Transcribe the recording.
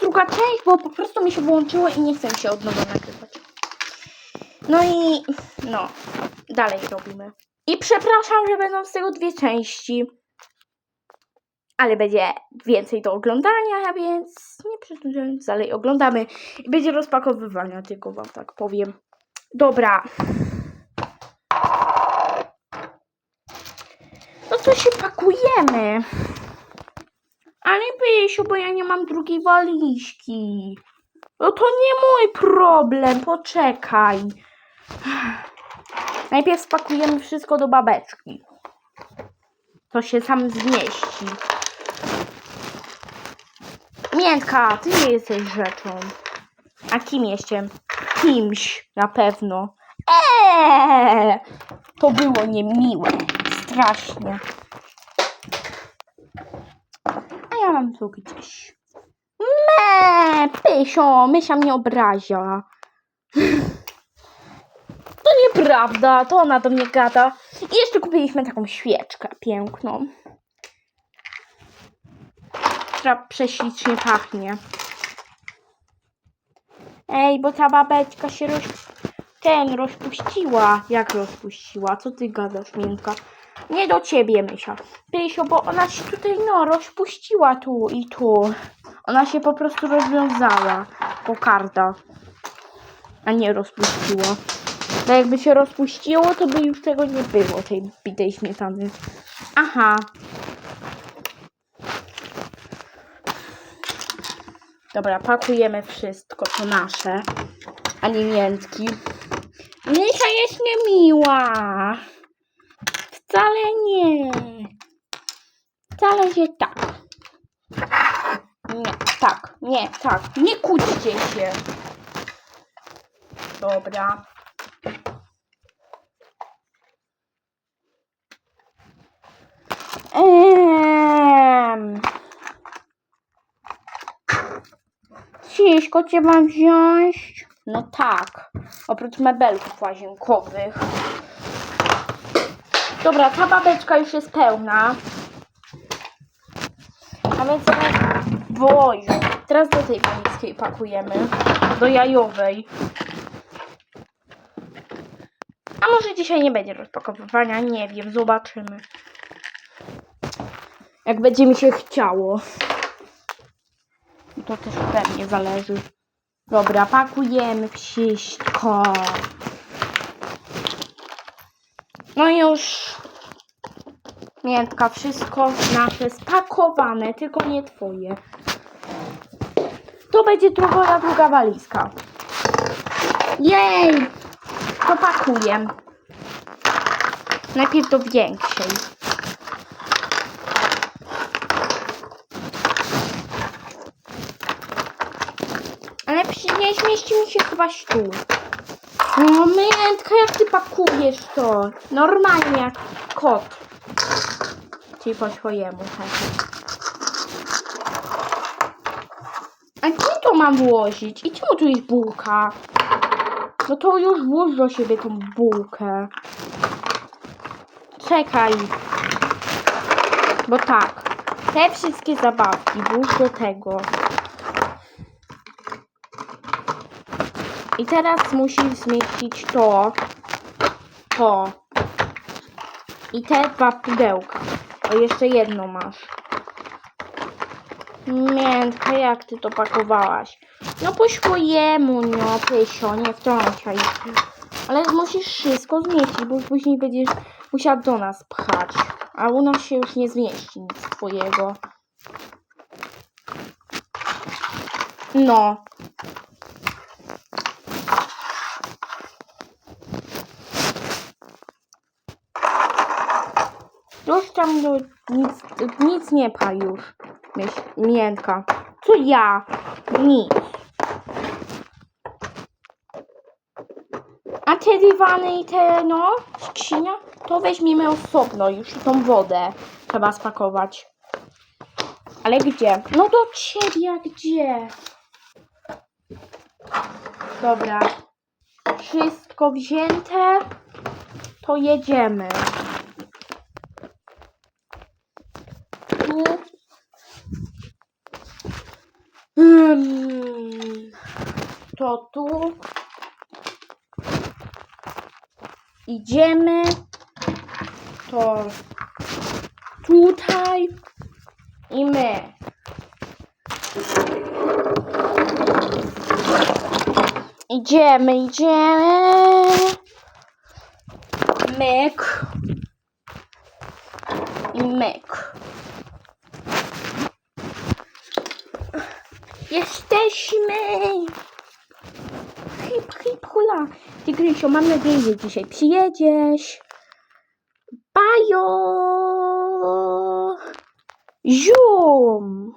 druga część, bo po prostu mi się włączyło i nie chcę się od nowa nagrywać. No i no, dalej robimy. I przepraszam, że będą z tego dwie części. Ale będzie więcej do oglądania, więc nie przedłużając, dalej oglądamy. I będzie rozpakowywania, tylko wam tak powiem. Dobra. No to się pakujemy. Ale Pysiu, bo ja nie mam drugiej walizki. No to nie mój problem, poczekaj. Najpierw spakujemy wszystko do babeczki. To się sam zmieści. Miętka, ty nie jesteś rzeczą. A kim jestem? Kimś, na pewno. Eee! To było niemiłe. Strasznie. Tu gdzieś. Me, Pysio, Mysia mnie obrazia. To nieprawda, to ona do mnie gada. I jeszcze kupiliśmy taką świeczkę piękną. Która prześlicznie pachnie. Ej, bo ta babeczka się roz... ten rozpuściła. Jak rozpuściła? Co ty gadasz, Miętka? Nie do ciebie, Mysia. Pysio, bo ona się tutaj, no, rozpuściła tu i tu. Ona się po prostu rozwiązała. Kokarda. A nie rozpuściła. Bo jakby się rozpuściło, to by już tego nie było, tej bitej śmietany. Aha. Dobra, pakujemy wszystko, to nasze. A nie miętki. Misia jest niemiła. Wcale nie. Wcale się tak. Nie, tak, nie, tak. Nie kłóćcie się. Dobra. Ehm. Ciśko cię mam wziąć? No tak. Oprócz mebelków łazienkowych. Dobra, ta babeczka już jest pełna. A więc Boju. Teraz do tej panickiej pakujemy. Do jajowej. A może dzisiaj nie będzie rozpakowywania? Nie wiem, zobaczymy. Jak będzie mi się chciało. To też ode mnie zależy. Dobra, pakujemy wszystko. No już Miętka, wszystko nasze spakowane, tylko nie twoje. To będzie druga, druga walizka. Jej! To pakuję. Najpierw do większej. Ale nie zmieści mi się chyba tu. O, Miętka, jak ty pakujesz to? Normalnie jak kot. Czyli po swojemu. tak. A gdzie to mam włożyć? I czemu tu jest bułka? No to już włóż do siebie tą bułkę. Czekaj. Bo tak. Te wszystkie zabawki włóż do tego. I teraz musisz zmieścić to. To. I te dwa pudełka. O, jeszcze jedno masz. Miętka, jak ty to pakowałaś? No po swojemu, no pysio, nie wtrącaj się. Ale musisz wszystko zmieścić, bo później będziesz musiała do nas pchać. A u nas się już nie zmieści nic twojego. No. Już tam nic, nic nie pcha już. Myśl, miętka. Co ja? Nic. A te dywany i te, no, skrzynia, to weźmiemy osobno już tą wodę trzeba spakować. Ale gdzie? No do ciebie, gdzie? Dobra. Wszystko wzięte, to jedziemy. To tu. Idziemy. To tutaj. I my. Idziemy, idziemy. Myk. I myk. Jesteśmy! Hip, hip, hula. Ty, Grysiu, mam nadzieję, że dzisiaj przyjedziesz. Bajo! Zium!